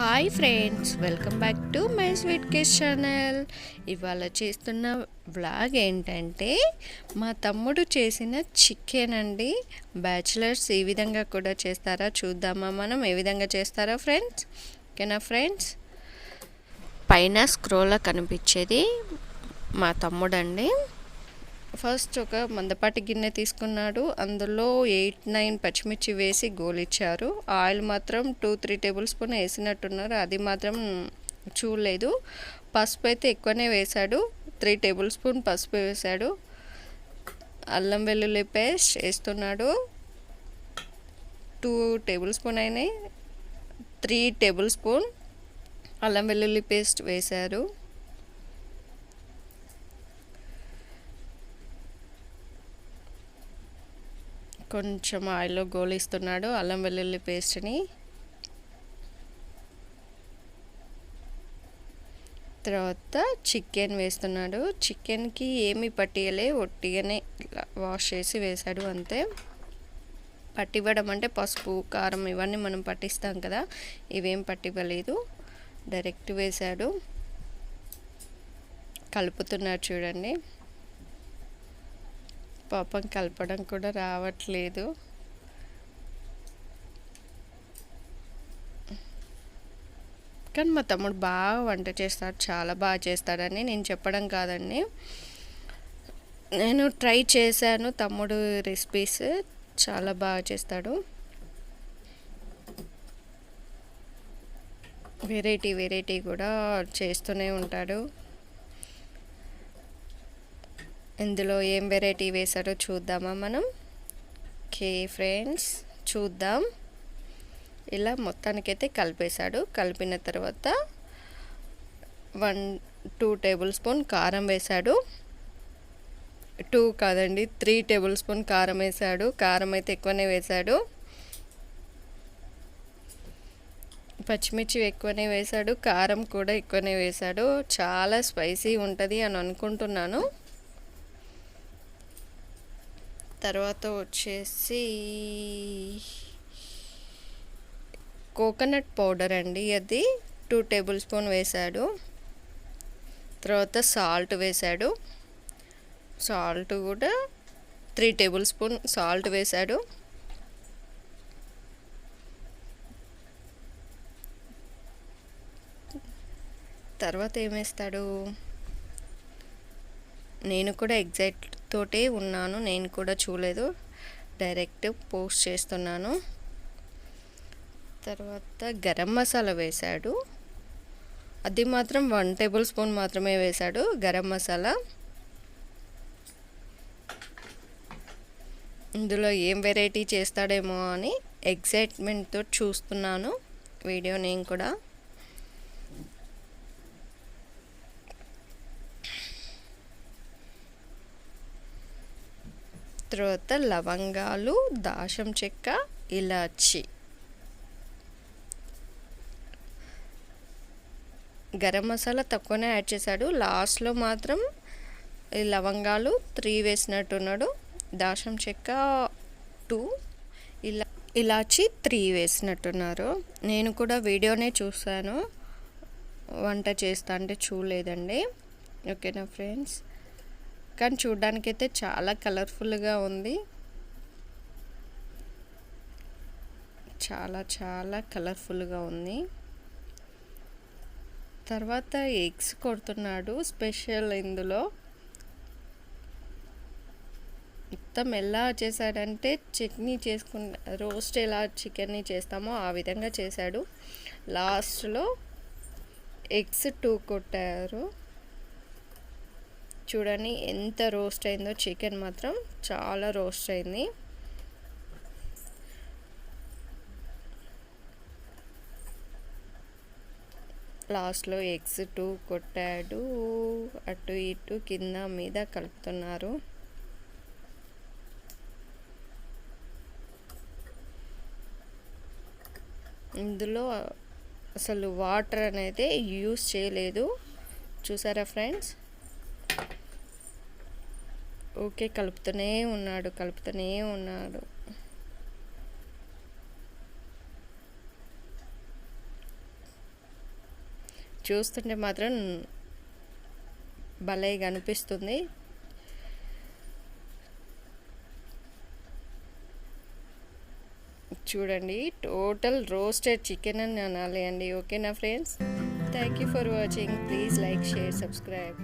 Hi friends welcome back to my sweet kiss channel ఇవాళ చేస్తున్న blog ఏంటంటే మా తమ్ముడు చేసిన చికెన్ అండి. బ్యాచిలర్స్ ఈ విధంగా కూడా చేస్తారా చూద్దామా? మనం ఏ విధంగా చేస్తారా ఫ్రెండ్స్ ఓకేనా ఫ్రెండ్స్ పైన స్క్రోల్లో కనిపించేది మా తమ్ముడండి. ఫస్ట్ ఒక మందపాటి గిన్నె తీసుకున్నాడు. అందులో ఎయిట్ నైన్ పచ్చిమిర్చి వేసి గోలిచ్చారు. ఆయిల్ మాత్రం టూ త్రీ టేబుల్ స్పూన్ వేసినట్టున్నారు. అది మాత్రం చూడలేదు. పసుపు అయితే ఎక్కువనే వేశాడు. త్రీ టేబుల్ స్పూన్ పసుపు వేశాడు. అల్లం వెల్లుల్లి పేస్ట్ వేస్తున్నాడు. టూ టేబుల్ స్పూన్ అయినాయి. త్రీ టేబుల్ స్పూన్ అల్లం వెల్లుల్లి పేస్ట్ వేశారు. కొంచెం ఆయిల్లో గోలిస్తున్నాడు. అల్లం వెల్లుల్లి పేస్ట్ని. తర్వాత చికెన్ వేస్తున్నాడు. చికెన్కి ఏమి పట్టియలే. ఒట్టిగానే వాష్ చేసి వేశాడు అంతే. పట్టివ్వడం అంటే పసుపు కారం ఇవన్నీ మనం పట్టిస్తాం కదా. ఇవేం పట్టివ్వలేదు. డైరెక్ట్ వేశాడు. కలుపుతున్నారు చూడండి. పాపం కలపడం కూడా రావట్లేదు. కానీ మా తమ్ముడు బాగా వంట చేస్తాడు చాలా బాగా చేస్తాడని నేను చెప్పడం కాదండి. నేను ట్రై చేశాను తమ్ముడు రెసిపీస్ చాలా బాగా చేస్తాడు. వెరైటీ వెరైటీ కూడా చేస్తూనే ఉంటాడు. ఇందులో ఏం వెరైటీ వేశారో చూద్దామా మనం? ఓకే ఫ్రెండ్స్ చూద్దాం. ఇలా మొత్తానికైతే కలిపేశాడు. కలిపిన తర్వాత వన్ టూ టేబుల్ స్పూన్ కారం వేశాడు. టూ కాదండి త్రీ టేబుల్ స్పూన్ కారం వేశాడు. కారం అయితే ఎక్కువనే వేశాడు. పచ్చిమిర్చి ఎక్కువనే వేశాడు. కారం కూడా ఎక్కువనే వేశాడు. చాలా స్పైసీ ఉంటుంది అని అనుకుంటున్నాను. తర్వాత వచ్చేసి కోకోనట్ పౌడర్ అండి అది. టూ టేబుల్ స్పూన్ వేశాడు. తర్వాత సాల్ట్ వేశాడు. సాల్ట్ కూడా త్రీ టేబుల్ స్పూన్ సాల్ట్ వేశాడు. తర్వాత ఏమేస్తాడు నేను కూడా ఎగ్జాక్ట్ తోటే ఉన్నాను నేను కూడా చూడలేదు. డైరెక్ట్ పోస్ట్ చేస్తున్నాను. తర్వాత గరం మసాలా వేశాడు. అది మాత్రం వన్ టేబుల్ స్పూన్ మాత్రమే వేశాడు గరం మసాలా. ఇందులో ఏం వెరైటీ చేస్తాడేమో అని ఎగ్జైట్మెంట్తో చూస్తున్నాను. వీడియో నేను కూడా. తర్వాత లవంగాలు దాశం చెక్క ఇలాచి. గరం మసాలా తక్కువనే యాడ్ చేశాడు. లాస్ట్లో మాత్రం ఈ లవంగాలు త్రీ వేసినట్టున్నాడు దాశం చెక్క టూ ఇలా ఇలాచి త్రీ వేసినట్టున్నారు నేను కూడా వీడియోనే చూశాను. వంట చేస్తా అంటే చూడలేదండి. ఓకేనా ఫ్రెండ్స్? కానీ చూడ్డానికైతే చాలా కలర్ఫుల్గా ఉంది. చాలా చాలా కలర్ఫుల్గా ఉంది. తర్వాత ఎగ్స్ కొడుతున్నాడు స్పెషల్ ఇందులో. మొత్తం ఎలా చేశాడంటే చట్నీ చేసుకున్న రోస్ట్ ఎలా చికెన్ని చేస్తామో ఆ విధంగా చేశాడు. లాస్ట్లో ఎగ్స్ టూ కొట్టారు. చూడండి ఎంత రోస్ట్ అయిందో చికెన్ మాత్రం చాలా రోస్ట్ అయింది. లాస్ట్లో ఎగ్స్ టూ కొట్టాడు అటు ఇటు కింద మీద కలుపుతున్నారు. ఇందులో అసలు వాటర్ అనేది యూస్ చేయలేదు. చూసారా ఫ్రెండ్స్? ఓకే కలుపుతూనే ఉన్నాడు కలుపుతూనే ఉన్నాడు. చూస్తుంటే మాత్రం భలేగా అనిపిస్తుంది. చూడండి టోటల్ రోస్టెడ్ చికెన్ అని అనాలి అండి. ఓకేనా friends? Thank you for watching. Please like share subscribe.